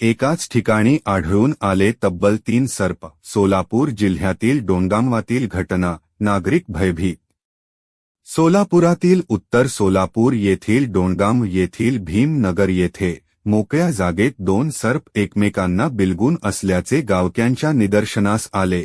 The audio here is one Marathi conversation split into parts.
एकाच ठिकाणी आढळून आले तब्बल तीन सर्प सोलापूर जिल्ह्यातील डोंगामवातील घटना नागरिक भयभीत. सोलापुरातील उत्तर सोलापूर येथील डोंडगाम येथील भीमनगर येथे मोकळ्या जागेत दोन सर्प एकमेकांना बिलगून असल्याचे गावक्यांच्या निदर्शनास आले.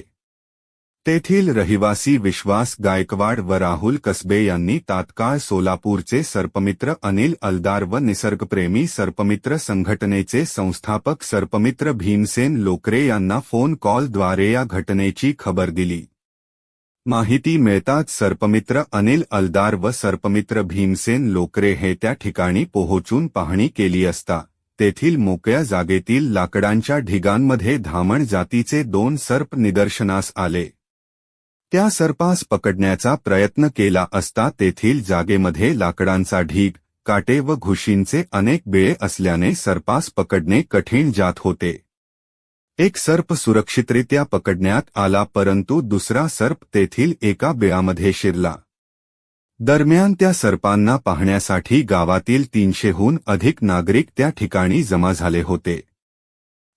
तेथील रहिवासी विश्वास गायकवाड व राहुल कसबे यांनी तात्काळ सोलापूरचे सर्पमित्र अनिल अलदार व निसर्गप्रेमी सर्पमित्र संघटनेचे संस्थापक सर्पमित्र भीमसेन लोकरे यांना फोन कॉलद्वारे या घटनेची खबर दिली. माहिती मिळताच सर्पमित्र अनिल अलदार व सर्पमित्र भीमसेन लोकरे हे त्या ठिकाणी पोहोचून पाहणी केली असता तेथील मोकळ्या जागेतील लाकडांच्या ढिगांमध्ये धामण जातीचे दोन सर्प निदर्शनास आले. त्या सर्पास पकडण्याचा प्रयत्न केला असता तेथील जागेमध्ये लाकडांचा ढीग काटे व घुशींचे अनेक बिळे असल्याने सर्पास पकडणे कठीण जात होते. एक सर्प सुरक्षितरित्या पकडण्यात आला परंतु दुसरा सर्प तेथील एका बिळामध्ये शिरला. दरम्यान त्या सर्पांना पाहण्यासाठी गावातील तीनशेहून अधिक नागरिक त्या ठिकाणी जमा झाले होते.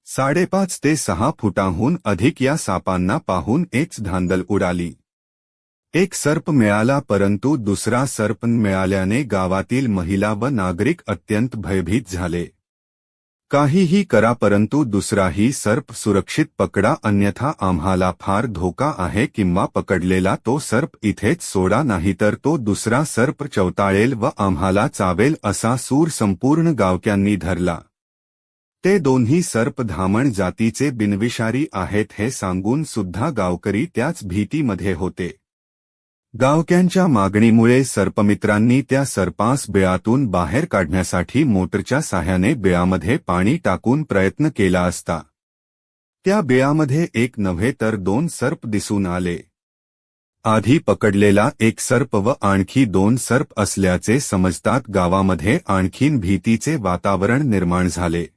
साडेपाच ते सहा फुटांहून अधिक या सापांना पाहून एक धांदल उडाली. एक सर्प मिळाला परंतु दुसरा सर्प मिळाल्याने गावातील महिला व नागरिक अत्यंत भयभीत झाले. काहीही करा परंतु दुसराही सर्प सुरक्षित पकडा अन्यथा आम्हाला फार धोका आहे किंवा पकडलेला तो सर्प इथेच सोडा नाहीतर तो दुसरा सर्प चवताळेल व आम्हाला चावेल असा सूर संपूर्ण गावक्यांनी धरला. ते दोन्ही सर्प धामण जातीचे बिनविषारी आहेत हे सांगून सुद्धा गावकरी त्याच भीतीमध्ये होते. गावक्यांच्या मागणीमुळे सर्पमित्रांनी त्या सर्पास बिळातून बाहेर काढण्यासाठी मोटरच्या साह्याने बिळामध्ये पाणी टाकून प्रयत्न केला असता. त्या बिळामध्ये एक नव्हे तर दोन सर्प दिसून आले. आधी पकडलेला एक सर्प व आणखी दोन सर्प असल्याचे समजतात गावामध्ये आणखीन भीतीचे वातावरण निर्माण झाले.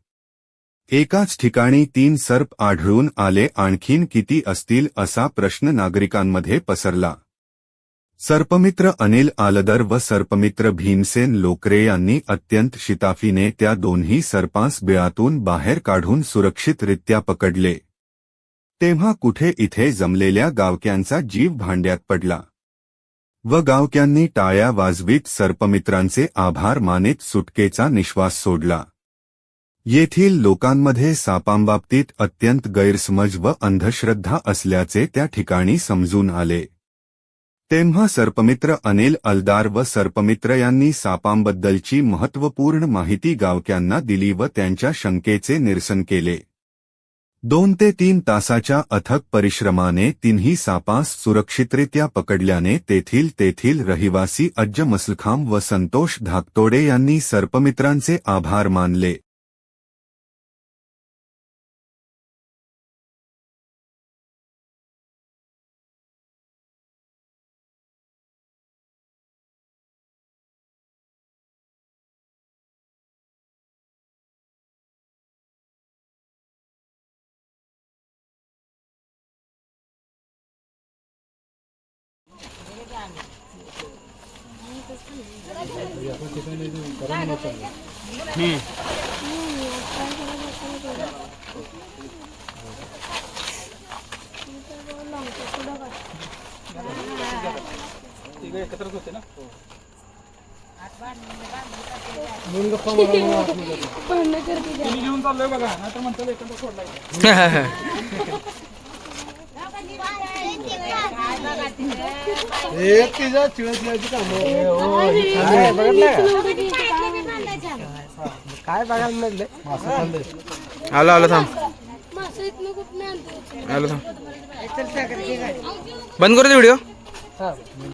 एकाच ठिकाणी तीन सर्प आढळून आले आणखीन किती असतील असा प्रश्न नागरिकांमध्ये पसरला. सर्पमित्र अनिल आलदर व सर्पमित्र भीमसेन लोकरे यांनी अत्यंत शिताफीने त्या दोन्ही सर्पांस बिळातून बाहेर काढून सुरक्षितरित्या पकडले. तेव्हा कुठे इथे जमलेल्या गावक्यांचा जीव भांड्यात पडला. व गावक्यांनी टाळ्या वाजवीत सर्पमित्रांचे आभार मानित सुटकेचा निश्वास सोडला. येथील लोकांमध्ये सापांबाबतीत अत्यंत गैरसमज व अंधश्रद्धा असल्याचे त्या ठिकाणी समजून आले. तेव्हा सर्पमित्र अनिल अलदार व सर्पमित्र यांनी सापांबद्दलची महत्त्वपूर्ण माहिती गावक्यांना दिली व त्यांच्या शंकेचे निरसन केले. दोन ते तीन तासाच्या अथक परिश्रमाने तिन्ही सापास सुरक्षितरित्या पकडल्याने तेथील तेथील रहिवासी अज्ज मसलखाम व संतोष धाकतोडे यांनी सर्पमित्रांचे आभार मानले. एकत्रच होते ना तुम्ही घेऊन चाललोय बघा नाहीतर म्हणतो एकत्र सोडलाय. काय बघायला मिळले आलो आलो थांब. आलो थांब. बंद करू दे व्हिडिओ.